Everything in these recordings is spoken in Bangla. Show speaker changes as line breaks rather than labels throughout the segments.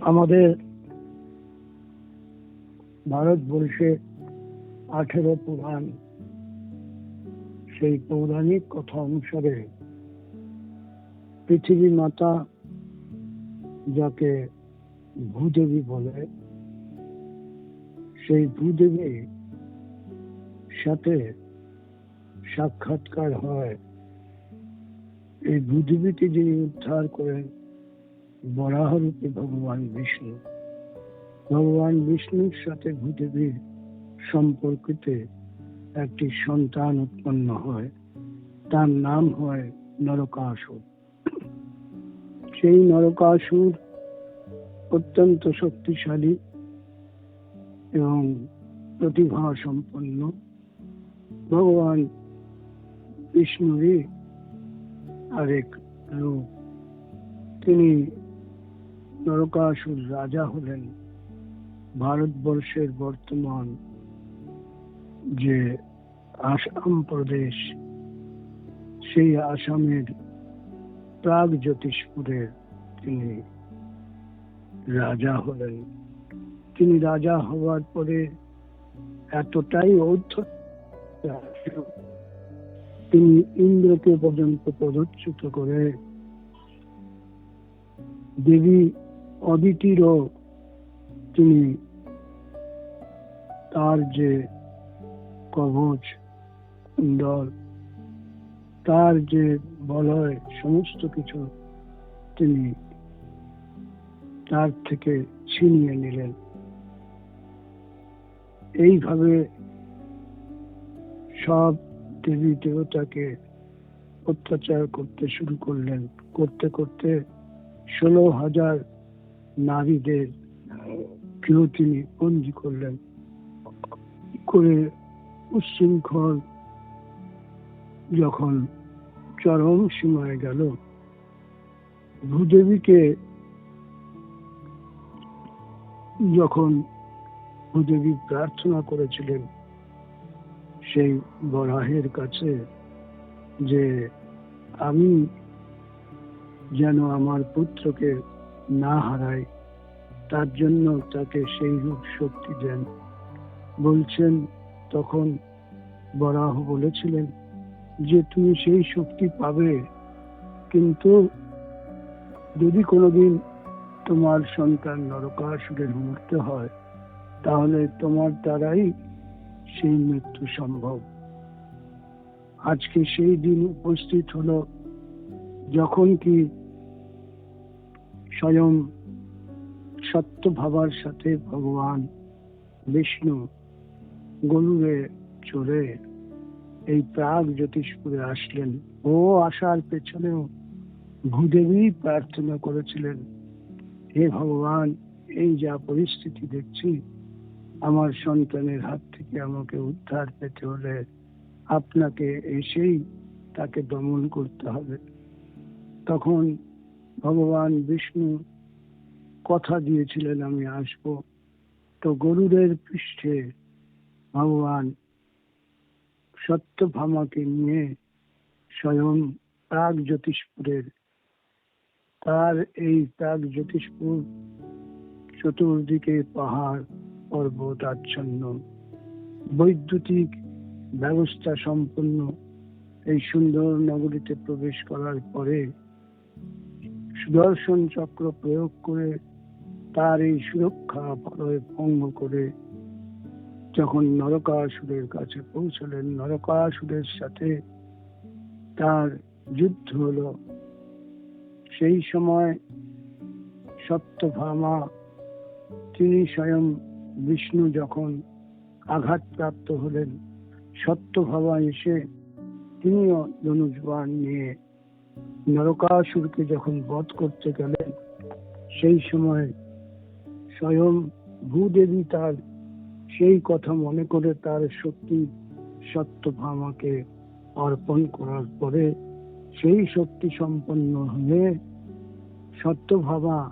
আমাদের ভারতবর্ষে আঠেরো পুরাণ সেই পৌরাণিক কথা অনুসারে পৃথিবী মাতা যাকে ভূদেবী বলে, সেই ভূদেবী সাথে সাক্ষাৎকার হয়। এই ভূদেবীকে যিনি উদ্ধার করেন বরাহরূপী ভগবান বিষ্ণু। ভগবান বিষ্ণুর সাথে ভূদেবীর সম্পর্কিতে একটি সন্তান উৎপন্ন হয়, তার নাম হয় নরকাসুর। সেই নরকাসুর অত্যন্ত শক্তিশালী এবং প্রতিভা সম্পন্ন ভগবান বিষ্ণুরই আরেক রূপ। তিনি নরকাসুর রাজা হলেন ভারতবর্ষের বর্তমান যে আসাম প্রদেশ, সেই আসামের প্রাগ জ্যোতিষপুরের তিনি রাজা হলেন। তিনি রাজা হওয়ার পরে এতটাই ঔদ্ধ তিনি ইন্দ্রকে পর্যন্ত পদচ্যুত করে দেবী অদিতিরও তিনি তার যে কবচ, কুণ্ডল, তার যে বলয়, সমস্ত কিছু তিনি তার থেকে ছিনিয়ে নিলেন। এইভাবে সব দেবী দেবতাকে অত্যাচার করতে শুরু করলেন। করতে করতে ষোলো হাজার নারীদের কেউ তিনি বন্দি করলেন। করে উচ্ছৃঙ্খল যখন চরম সীমায় গেল, ভূদেবীকে যখন ভূদেবী প্রার্থনা করেছিলেন সেই বরাহের কাছে যে, আমি যেন আমার পুত্রকে না হারাই তার জন্য তাকে সেই রূপ শক্তি দেন। বলছেন, তখন বরাহ বলেছিলেন যে, তুমি সেই শক্তি পাবে, কিন্তু যদি কোনোদিন তোমার সন্তান নরকাসুরের মরতে হয়, তাহলে তোমার দ্বারাই সেই মৃত্যু সম্ভব। আজকে সেই দিন উপস্থিত হলো, যখন কি স্বয়ং সত্য ভাবার সাথে ভগবান বিষ্ণু গরুরে চড়ে এই প্রাগ জ্যোতিষপুরে আসলেন। ও আসার পেছনেও ভূদেবী প্রার্থনা করেছিলেন, হে ভগবান, এই যা পরিস্থিতি দেখছি, আমার সন্তানের হাত থেকে আমাকে উদ্ধার পেতে হলে আপনাকে এসেই তাকে দমন করতে হবে। তখন ভগবান বিষ্ণু কথা দিয়েছিলেন, আমি আসব। তো গরুদের পৃষ্ঠে ভগবান সত্যভামাকে নিয়ে স্বয়ং প্রাগ জ্যোতিষপুরের তার এই প্রাগ জ্যোতিষপুর চতুর্দিকে পাহাড়, পর্বত আচ্ছন্ন। বৈদ্যুতিক ব্যবস্থা সম্পন্ন এই সুন্দর নগরীতে প্রবেশ করার পরে সুদর্শন চক্র প্রয়োগ করে তার এই সুরক্ষা ভয় ভঙ্গ করে যখন নরকাসুরের কাছে পৌঁছলেন, নরকাসুরের সাথে তার যুদ্ধ হলো। সেই সময় সত্যভামা, তিনি স্বয়ং বিষ্ণু যখন আঘাতপ্রাপ্ত হলেন, সত্যভামা এসে তিনিও ধনুষবাণ নিয়ে নরকাসুরকে যখন বধ করতে গেলেন, সেই সময় স্বয়ং ভূদেবী তার সেই কথা মনে করে তার শক্তি সত্যভামাকে অর্পণ করার পরে সেই শক্তি সম্পন্ন হয়ে সত্যভামা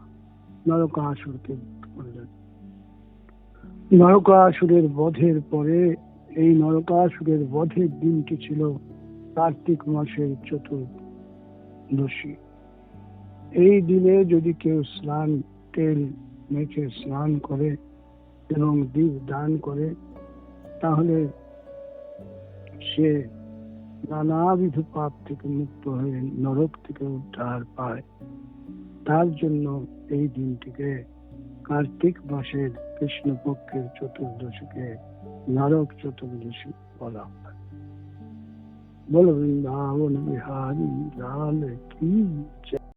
নরকাসুরকে করলেন। নরকাসুরের বধের পরে এই নরকাসুরের বধের দিনটি ছিল কার্তিক মাসের চতুর্দশী এই দিনে যদি কেউ স্নান, তেল মেখে স্নান করে এবং দীপ দান করে, তাহলে সে নানাবিধ পাপ থেকে মুক্ত হয়ে, নরক থেকে উদ্ধার পায়। তার জন্য এই দিনটিকে কার্তিক মাসের কৃষ্ণপক্ষের চতুর্দশীকে নরক চতুর্দশী বলা হয় বল বৃন্দাবন বিহারী লাল কি জয়।